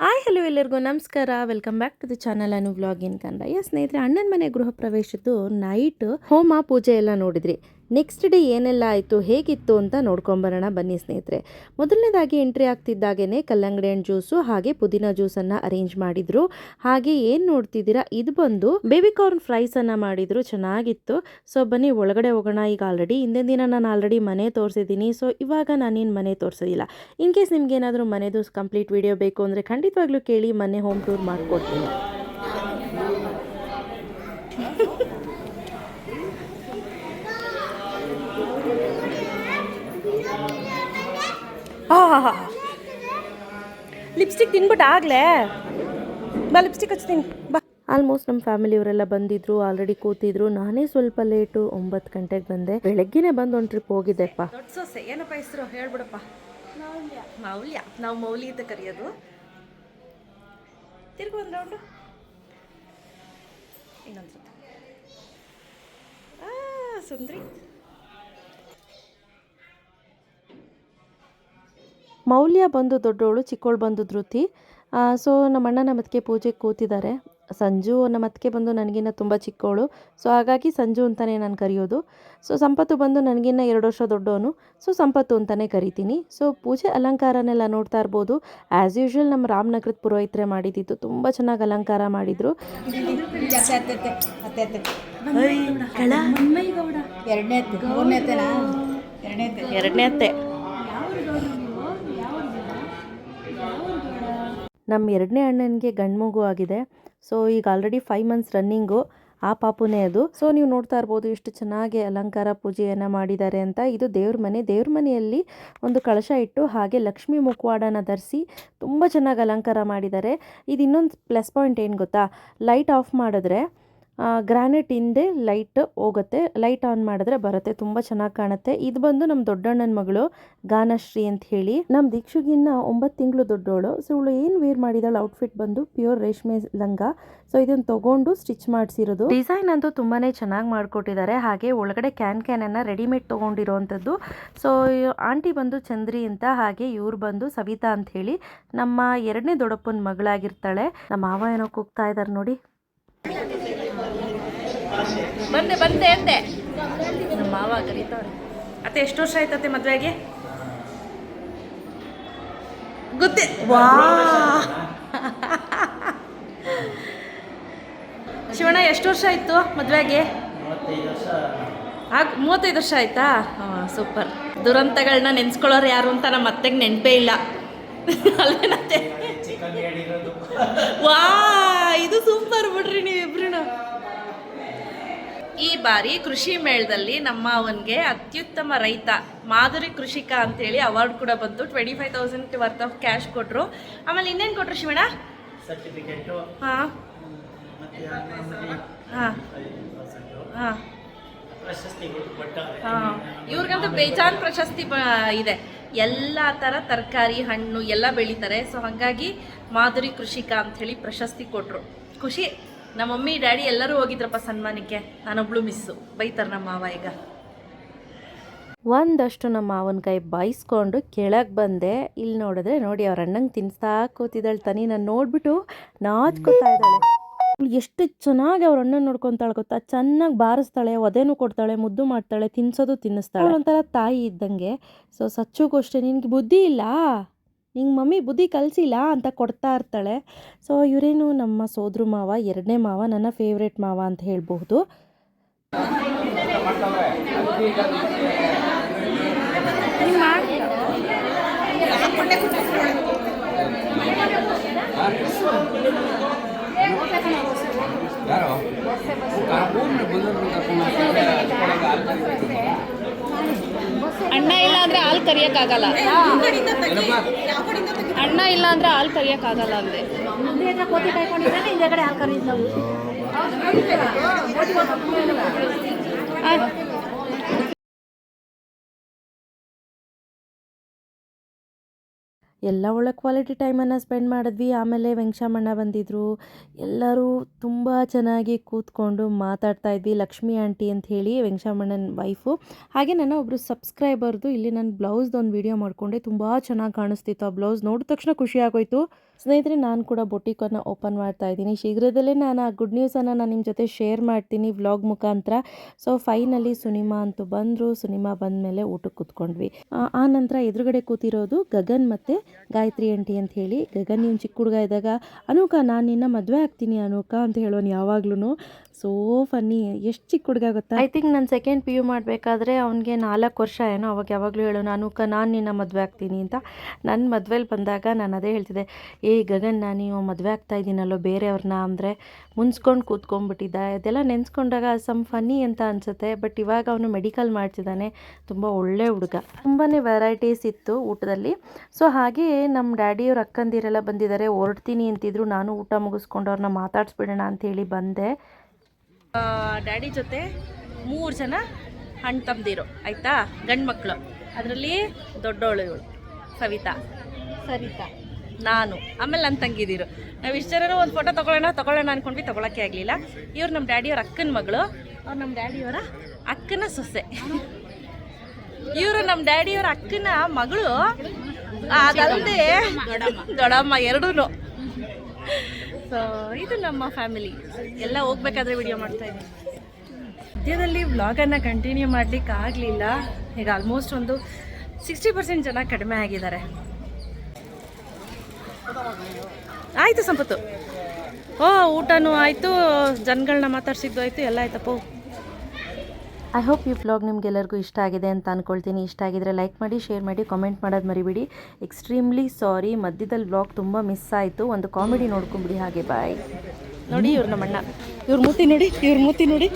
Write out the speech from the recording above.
Hi hello ಎಲ್ಲರಿಗೂ ನಮಸ್ಕಾರ. Welcome back to the channel ಅನ್ನು ವ್ಲಾಗ್ ಇನ್ ಕನ್ನಡ. ಯಸ್ ಸ್ನೇಹಿತರೆ, ಅಣ್ಣನ ಮನೆ ಗೃಹ ಪ್ರವೇಶದ್ದು ನೈಟ್ ಹೋಮ ಪೂಜೆ ಎಲ್ಲ ನೋಡಿದ್ರಿ. ನೆಕ್ಸ್ಟ್ ಡೇ ಏನೆಲ್ಲ ಆಯಿತು, ಹೇಗಿತ್ತು ಅಂತ ನೋಡ್ಕೊಂಬರೋಣ ಬನ್ನಿ ಸ್ನೇಹಿತರೆ. ಮೊದಲನೇದಾಗಿ ಎಂಟ್ರಿ ಆಗ್ತಿದ್ದಾಗೇ ಕಲ್ಲಂಗಡಿ ಹಣ್ಣು ಜ್ಯೂಸು ಹಾಗೆ ಪುದೀನ ಜ್ಯೂಸನ್ನು ಅರೇಂಜ್ ಮಾಡಿದರು. ಹಾಗೆ ಏನು ನೋಡ್ತಿದ್ದೀರಾ, ಇದು ಬಂದು ಬೇಬಿ ಕಾರ್ನ್ ಫ್ರೈಸನ್ನು ಮಾಡಿದರು, ಚೆನ್ನಾಗಿತ್ತು. ಸೊ ಬನ್ನಿ ಒಳಗಡೆ ಹೋಗೋಣ. ಈಗ ಆಲ್ರೆಡಿ ಹಿಂದಿನ ದಿನ ನಾನು ಆಲ್ರೆಡಿ ಮನೆ ತೋರಿಸಿದ್ದೀನಿ. ಸೊ ಇವಾಗ ನಾನೇನು ಮನೆ ತೋರಿಸೋದಿಲ್ಲ. ಇನ್ ಕೇಸ್ ನಿಮಗೇನಾದರೂ ಮನೆದು ಕಂಪ್ಲೀಟ್ ವಿಡಿಯೋ ಬೇಕು ಅಂದರೆ ಖಂಡಿತವಾಗ್ಲೂ ಕೇಳಿ ಮನೆ ಹೋಮ್ ಟೂರ್ ಮಾಡಿಕೊಡ್ತೀನಿ. ಲಿಪ್ಸ್ಟಿಕ್ ತಿನ್ಬಿಟ್ಟು ಆಗ್ಲೇ. ಬಾ ಲಿಪ್ಸ್ಟಿಕ್ ಹಚ್ತೀನಿ. ಬಾ. ಆಲ್ಮೋಸ್ಟ್ ನಮ್ಮ ಫ್ಯಾಮಿಲಿಯವರೆಲ್ಲ ಬಂದಿದ್ರು ಆಲ್ರೆಡಿ ಕೂತಿದ್ರು. ನಾನೇ ಸ್ವಲ್ಪ ಲೇಟು ಒಂಬತ್ತು ಗಂಟೆಗೆ ಬಂದೆ. ಬೆಳಗ್ಗೆನೆ ಬಂದು ಒಂದು ಟ್ರಿಪ್ ಹೋಗಿದ್ದೆಪ್ಪ. ದೊಡ್ಡ ಸೊಸೆ ಏನಪ್ಪ ಹೆಸರು? ಹೇಳ್ಬಿಡಪ್ಪ. ಮೌಲ್ಯ. ನಾವು ಮೌಲಿ ಅಂತ ಕರೆಯೋದು. ತಿರ್ಗು ಒಂದು ರೌಂಡು ಇನ್ನೊಂದು ಆ, ಸುಂದ್ರಿ. ಮೌಲ್ಯ ಬಂದು ದೊಡ್ಡವಳು ಚಿಕ್ಕವಳು ಬಂದು ಧೃತಿ. ಸೊ ನಮ್ಮ ಅಣ್ಣ ನಮ್ಮ ಅದಕ್ಕೆ ಪೂಜೆಗೆ ಕೂತಿದ್ದಾರೆ. ಸಂಜು ನಮ್ಮ ಅತ್ತಿಗೆ ಬಂದು ನನಗಿನ್ನ ತುಂಬ ಚಿಕ್ಕವಳು ಸೊ ಹಾಗಾಗಿ ಸಂಜು ಅಂತಲೇ ನಾನು ಕರೆಯೋದು. ಸೊ ಸಂಪತ್ತು ಬಂದು ನನಗಿನ್ನ ಎರಡು ವರ್ಷ ದೊಡ್ಡವನು. ಸೊ ಸಂಪತ್ತು ಅಂತಲೇ ಕರಿತೀನಿ. ಸೊ ಪೂಜೆ ಅಲಂಕಾರನೆಲ್ಲ ನೋಡ್ತಾ ಇರ್ಬೋದು. ಆ್ಯಸ್ ಯೂಶ್ವಲ್ ನಮ್ಮ ರಾಮನಗರದ ಪುರೋಹಿತರೆ ಮಾಡಿದ್ದಿತ್ತು ತುಂಬ ಚೆನ್ನಾಗಿ ಅಲಂಕಾರ ಮಾಡಿದರು. ಎರಡನೇ ಎರಡನೇ ಎರಡನೇ ಅತ್ತೆ ನಮ್ಮ ಎರಡನೇ ಅಣ್ಣನಿಗೆ ಗಂಡು ಮಗು ಆಗಿದೆ. ಸೊ ಈಗ ಆಲ್ರೆಡಿ ಫೈವ್ ಮಂತ್ಸ್ ರನ್ನಿಂಗು ಆ ಪಾಪುನೇ ಅದು. ಸೊ ನೀವು ನೋಡ್ತಾ ಇರ್ಬೋದು ಎಷ್ಟು ಚೆನ್ನಾಗಿ ಅಲಂಕಾರ ಪೂಜೆಯನ್ನು ಮಾಡಿದ್ದಾರೆ ಅಂತ. ಇದು ದೇವ್ರ ಮನೆ. ದೇವ್ರ ಮನೆಯಲ್ಲಿ ಒಂದು ಕಳಶ ಇಟ್ಟು ಹಾಗೆ ಲಕ್ಷ್ಮೀ ಮುಖವಾಡನ ಧರಿಸಿ ತುಂಬ ಚೆನ್ನಾಗಿ ಅಲಂಕಾರ ಮಾಡಿದ್ದಾರೆ. ಇದು ಇನ್ನೊಂದು ಪ್ಲಸ್ ಪಾಯಿಂಟ್ ಏನು ಗೊತ್ತಾ? ಲೈಟ್ ಆಫ್ ಮಾಡಿದ್ರೆ ಗ್ರಾನೈಟ್ ಹಿಂದೆ ಲೈಟ್ ಹೋಗುತ್ತೆ. ಲೈಟ್ ಆನ್ ಮಾಡಿದ್ರೆ ಬರುತ್ತೆ. ತುಂಬ ಚೆನ್ನಾಗಿ ಕಾಣುತ್ತೆ. ಇದು ಬಂದು ನಮ್ಮ ದೊಡ್ಡಣ್ಣನ ಮಗಳು ಗಾನಶ್ರೀ ಅಂತ ಹೇಳಿ. ನಮ್ಮ ದೀಕ್ಷುಗಿನ್ನ ಒಂಬತ್ತು ತಿಂಗಳು ದೊಡ್ಡವಳು ಸೊ ಇವಳು ಏನು ವೇರ್ ಮಾಡಿದಾಳು? ಔಟ್ಫಿಟ್ ಬಂದು ಪ್ಯೂರ್ ರೇಷ್ಮೆ ಲಂಗ. ಸೊ ಇದನ್ನ ತಗೊಂಡು ಸ್ಟಿಚ್ ಮಾಡಿಸಿರೋದು. ಡಿಸೈನ್ ಅಂತೂ ತುಂಬಾನೇ ಚೆನ್ನಾಗಿ ಮಾಡಿಕೊಟ್ಟಿದ್ದಾರೆ ಹಾಗೆ ಒಳಗಡೆ ಕ್ಯಾನ್ ಕ್ಯಾನನ್ನು ರೆಡಿಮೇಡ್ ತೊಗೊಂಡಿರೋವಂಥದ್ದು ಸೊ ಆಂಟಿ ಬಂದು ಚಂದ್ರಿ ಅಂತ, ಹಾಗೆ ಇವ್ರು ಬಂದು ಸವಿತಾ ಅಂತ ಹೇಳಿ ನಮ್ಮ ಎರಡನೇ ದೊಡ್ಡಪ್ಪನ ಮಗಳಾಗಿರ್ತಾಳೆ. ನಮ್ಮ ಮಾವ ಏನೋ ಕೂಗ್ತಾ ಇದ್ದಾರೆ ನೋಡಿ. ಬಂದೆ ಬಂದೆ ಅಂದೆ. ನಮ್ಮ ಮಾವ ಕರೀತಾವ್ರೆ. ಅತ್ತೆ ಎಷ್ಟು ವರ್ಷ ಆಯ್ತತ್ತೆ ಮದುವೆಗೆ? ಗೊತ್ತೇ ವಾ. ಶಿವಣ್ಣ ಎಷ್ಟು ವರ್ಷ ಆಯ್ತು ಮದುವೆಗೆ? ಆಗ ಮೂವತ್ತೈದು ವರ್ಷ ಆಯ್ತಾ? ಹಾ ಸೂಪರ್. ದುರಂತಗಳನ್ನ ನೆನ್ಸ್ಕೊಳ್ಳೋರು ಯಾರು ಅಂತ ನಮ್ಮ ಅತ್ತೆಗೆ ನೆನಪೇ ಇಲ್ಲ. ಅಲ್ವೇನತ್ತೆ? ವಾ. ಬಾರಿ ಕೃಷಿ ಮೇಳದಲ್ಲಿ ನಮ್ಮ ಅವನಿಗೆ ಅತ್ಯುತ್ತಮ ರೈತ ಮಾಧುರಿ ಕೃಷಿಕ ಅಂತೇಳಿ ಅವಾರ್ಡ್ ಕೂಡ ಬಂತು. Twenty five thousand worth of cash ಕೊಟ್ಟರು ಆಮೇಲೆ ಇನ್ನೇನು ಕೊಟ್ಟರು ಶಿವಣ್ಣ? ಸರ್ಟಿಫಿಕೇಟು ಹಾಂ. ಹಾಂ. ಹಾಂ. ಇವ್ರಿಗಂತೂ ಬೇಜಾನ್ ಪ್ರಶಸ್ತಿ ಇದೆ. ಎಲ್ಲ ಥರ ತರಕಾರಿ ಹಣ್ಣು ಎಲ್ಲ ಬೆಳೀತಾರೆ. ಸೊ ಹಾಗಾಗಿ ಮಾಧುರಿ ಕೃಷಿಕ ಅಂಥೇಳಿ ಪ್ರಶಸ್ತಿ ಕೊಟ್ಟರು ಖುಷಿ. ನಮ್ಮ ಮಮ್ಮಿ, ಡ್ಯಾಡಿ ಎಲ್ಲರೂ ಹೋಗಿದ್ರಪ್ಪ ಸನ್ಮಾನಕ್ಕೆ. ನಾನೊಬ್ಳು ಮಿಸ್ಸು. ಬೈತಾರೆ ನಮ್ಮ ಮಾವ ಈಗ. ಒಂದಷ್ಟು ನಮ್ಮ ಮಾವನ ಕೈ ಬಾಯಿಸ್ಕೊಂಡು ಕೆಳಗೆ ಬಂದೆ. ಇಲ್ಲಿ ನೋಡಿದ್ರೆ ನೋಡಿ, ಅವ್ರ ಅಣ್ಣಂಗೆ ತಿನ್ಸ್ತಾ ಕೂತಿದ್ದಾಳೆ ತನಿ. ನಾನು ನೋಡ್ಬಿಟ್ಟು ನಾಚ್ಕೊತಾ ಇದ್ದಾಳೆ. ಎಷ್ಟು ಚೆನ್ನಾಗಿ ಅವ್ರ ಅಣ್ಣನ ನೋಡ್ಕೊತಾಳೆ ಗೊತ್ತಾ? ಚೆನ್ನಾಗಿ ಬಾರಿಸ್ತಾಳೆ, ಒದೆನೂ ಕೊಡ್ತಾಳೆ, ಮುದ್ದು ಮಾಡ್ತಾಳೆ, ತಿನ್ಸೋದು ತಿನ್ನಿಸ್ತಾಳೆ. ಒಂಥರ ತಾಯಿ ಇದ್ದಂಗೆ. ಸೊ ಸಚ್ಚುಗೋಷ್ಟೇ ನಿನ್ಗೆ ಬುದ್ಧಿ ಇಲ್ಲ? ನಿಂಗೆ ಮಮ್ಮಿ ಬುದ್ಧಿ ಕಲಿಸಿಲ್ಲ ಅಂತ ಕೊಡ್ತಾ ಇರ್ತಾಳೆ. ಸೊ ಇವರೇನು ನಮ್ಮ ಸೋದ್ರ ಮಾವ, ಎರಡನೇ ಮಾವ, ನನ್ನ ಫೇವ್ರೇಟ್ ಮಾವ ಅಂತ ಹೇಳ್ಬಹುದು ಅಣ್ಣ ಇಲ್ಲ ಅಂದ್ರೆ ಹಾಲು ಕರಿಯಕ್ಕಾಗಲ್ಲ. ಅಣ್ಣ ಇಲ್ಲ ಅಂದ್ರೆ ಹಾಲು ಕರಿಯಕ್ಕಾಗಲ್ಲ ಅಂದೆ. ಹಿಂದೆಗಡೆ ಹಾಲು ಕರೀದು ಎಲ್ಲ ಒಳ್ಳೆ ಕ್ವಾಲಿಟಿ ಟೈಮನ್ನು ಸ್ಪೆಂಡ್ ಮಾಡಿದ್ವಿ. ಆಮೇಲೆ ವೆಂಕಟಮ್ಮಣ್ಣ ಬಂದಿದ್ದರು ಎಲ್ಲರೂ ತುಂಬ ಚೆನ್ನಾಗಿ ಕೂತ್ಕೊಂಡು ಮಾತಾಡ್ತಾ ಇದ್ವಿ. ಲಕ್ಷ್ಮಿ ಆಂಟಿ ಅಂತ ಹೇಳಿ ವೆಂಕಟಮ್ಮಣ್ಣನ ವೈಫು ಹಾಗೆ ನನ್ನ ಒಬ್ಬರು ಸಬ್ಸ್ಕ್ರೈಬರ್ದು ಇಲ್ಲಿ ನಾನು ಬ್ಲೌಸ್ದು ಒಂದು ವಿಡಿಯೋ ಮಾಡಿಕೊಂಡೆ. ತುಂಬ ಚೆನ್ನಾಗಿ ಕಾಣಿಸ್ತಿತ್ತು ಆ ಬ್ಲೌಸ್ ನೋಡಿದ ತಕ್ಷಣ ಖುಷಿ ಸ್ನೇಹಿತರೆ ನಾನು ಕೂಡ ಬೊಟಿಕನ್ನು ಓಪನ್ ಮಾಡ್ತಾ ಇದ್ದೀನಿ. ಶೀಘ್ರದಲ್ಲೇ ನಾನು ಆ ಗುಡ್ ನ್ಯೂಸನ್ನು ನಾನು ನಿಮ್ಮ ಜೊತೆ ಶೇರ್ ಮಾಡ್ತೀನಿ ವ್ಲಾಗ್ ಮುಖಾಂತರ. ಸೊ ಫೈನಲಿ ಸುನಿಮಾ ಅಂತೂ ಬಂದರು. ಸುನಿಮಾ ಬಂದ ಮೇಲೆ ಊಟಕ್ಕೆ ಕೂತ್ಕೊಂಡ್ವಿ. ಆ, ನಂತರ ಎದುರುಗಡೆ ಕೂತಿರೋದು ಗಗನ್ ಮತ್ತು ಗಾಯತ್ರಿ ಆಂಟಿ ಅಂತ ಹೇಳಿ. ಗಗನ್ ನೀವು ಚಿಕ್ಕ ಹುಡುಗ ಇದ್ದಾಗ ಅನೂಕ ನಾನು ನಿನ್ನ ಮದುವೆ ಆಗ್ತೀನಿ ಅನೂಕ ಅಂತ ಹೇಳೋನು ಯಾವಾಗ್ಲೂ ಸೋ ಫನ್ನಿ ಎಷ್ಟು ಚಿಕ್ಕ ಹುಡುಗ ಗೊತ್ತಾ? ಐ ಥಿಂಕ್ ನಾನು ಸೆಕೆಂಡ್ ಪಿ ಯು ಮಾಡಬೇಕಾದ್ರೆ ಅವ್ನಿಗೆ ನಾಲ್ಕು ವರ್ಷ ಏನೋ ಅವಾಗ ಯಾವಾಗಲೂ ಹೇಳು, ನಾನು ಕ ನಾನು ನಿನ್ನ ಮದುವೆ ಆಗ್ತೀನಿ ಅಂತ. ನನ್ನ ಮದುವೆಲಿ ಬಂದಾಗ ನಾನು ಅದೇ ಹೇಳ್ತಿದ್ದೆ, ಏ ಗಗನ್, ನಾನು ನೀವು ಮದುವೆ ಆಗ್ತಾ ಇದ್ದೀನಲ್ಲೋ ಬೇರೆಯವ್ರನ್ನ ಅಂದರೆ ಮುನ್ಸ್ಕೊಂಡು ಕೂತ್ಕೊಂಡ್ಬಿಟ್ಟಿದ್ದ. ಅದೆಲ್ಲ ನೆನೆಸ್ಕೊಂಡಾಗ ಸಮ್ ಫನ್ನಿ ಅಂತ ಅನಿಸುತ್ತೆ ಬಟ್ ಇವಾಗ ಅವನು ಮೆಡಿಕಲ್ ಮಾಡ್ತಿದ್ದಾನೆ. ತುಂಬ ಒಳ್ಳೆ ಹುಡುಗ. ತುಂಬಾ ವೆರೈಟೀಸ್ ಇತ್ತು ಊಟದಲ್ಲಿ. ಸೊ ಹಾಗೆ ನಮ್ಮ ಡ್ಯಾಡಿಯವ್ರ ಅಕ್ಕಂದಿರೆಲ್ಲ ಬಂದಿದ್ದಾರೆ ಹೊರಡ್ತೀನಿ ಅಂತಿದ್ರು. ನಾನು ಊಟ ಮುಗಿಸ್ಕೊಂಡು ಅವ್ರನ್ನ ಮಾತಾಡಿಸ್ಬಿಡೋಣ ಅಂತೇಳಿ ಬಂದೆ. ಡ್ಯಾಡಿ ಜೊತೆ ಮೂರು ಜನ ಹಣ್ಣು ತಂದಿರು ಆಯಿತಾ? ಗಂಡು ಮಕ್ಕಳು ಅದರಲ್ಲಿ ದೊಡ್ಡವಳು ಇವಳು ಸವಿತಾ. ಸರಿತಾ ನಾನು ಆಮೇಲೆ ನನ್ನ ತಂಗಿದಿರು. ನಾವು ಇಷ್ಟು ಜನರು ಒಂದು ಫೋಟೋ ತೊಗೊಳ್ಳೋಣ ತೊಗೊಳ್ಳೋಣ ಅಂದ್ಕೊಂಡ್ವಿ ತೊಗೊಳಕ್ಕೆ ಆಗಲಿಲ್ಲ. ಇವ್ರು ನಮ್ಮ ಡ್ಯಾಡಿಯವ್ರ ಅಕ್ಕನ ಮಗಳು. ಅವ್ರು ನಮ್ಮ ಡ್ಯಾಡಿಯವರ? ಅಕ್ಕನ ಸೊಸೆ. ಇವರು ನಮ್ಮ ಡ್ಯಾಡಿಯವರ ಅಕ್ಕನ ಮಗಳು. ಅದಲ್ಲದೆ ದೊಡ್ಡಮ್ಮ. ಎರಡೂ ಸೊ ಇದು ನಮ್ಮ ಫ್ಯಾಮಿಲಿ ಎಲ್ಲ ಹೋಗ್ಬೇಕಾದ್ರೆ ವಿಡಿಯೋ ಮಾಡ್ತಾ ಇದ್ದೀನಿ. ಮಧ್ಯದಲ್ಲಿ ವ್ಲಾಗನ್ನು ಕಂಟಿನ್ಯೂ ಮಾಡ್ಲಿಕ್ಕೆ ಆಗಲಿಲ್ಲ. ಈಗ ಆಲ್ಮೋಸ್ಟ್ ಒಂದು ಸಿಕ್ಸ್ಟಿ ಪರ್ಸೆಂಟ್ ಜನ ಕಡಿಮೆ ಆಗಿದ್ದಾರೆ. ಆಯಿತು ಸಂಪತ್ತು. ಓ, ಊಟನೂ ಆಯಿತು ಜನಗಳನ್ನ ಮಾತಾಡ್ಸಿದ್ದು ಆಯಿತು, ಎಲ್ಲ ಆಯ್ತಪ್ಪ. ಐ ಹೋಪ್ ಈ ವ್ಲಾಗ್ ನಿಮಗೆಲ್ಲರಿಗೂ ಇಷ್ಟ ಆಗಿದೆ ಅಂತ ಅಂದ್ಕೊಳ್ತೀನಿ ಇಷ್ಟ ಆಗಿದ್ರೆ ಲೈಕ್ ಮಾಡಿ ಶೇರ್ ಮಾಡಿ ಕಾಮೆಂಟ್ ಮಾಡೋದು ಮರಿಬೇಡಿ. ಎಕ್ಸ್ಟ್ರೀಮ್ಲಿ ಸಾರಿ ಮಧ್ಯದಲ್ಲಿ ವ್ಲಾಗ್ ತುಂಬ ಮಿಸ್ ಆಯಿತು. ಒಂದು ಕಾಮಿಡಿ ನೋಡ್ಕೊಂಬಿಡಿ ಹಾಗೆ ಬಾಯ್ ನೋಡಿ ಇವ್ರು ನಮ್ಮಣ್ಣ. ಇವ್ರ ಮೂತಿ ನೋಡಿ, ಇವ್ರ ಮೂತಿ ನೋಡಿ.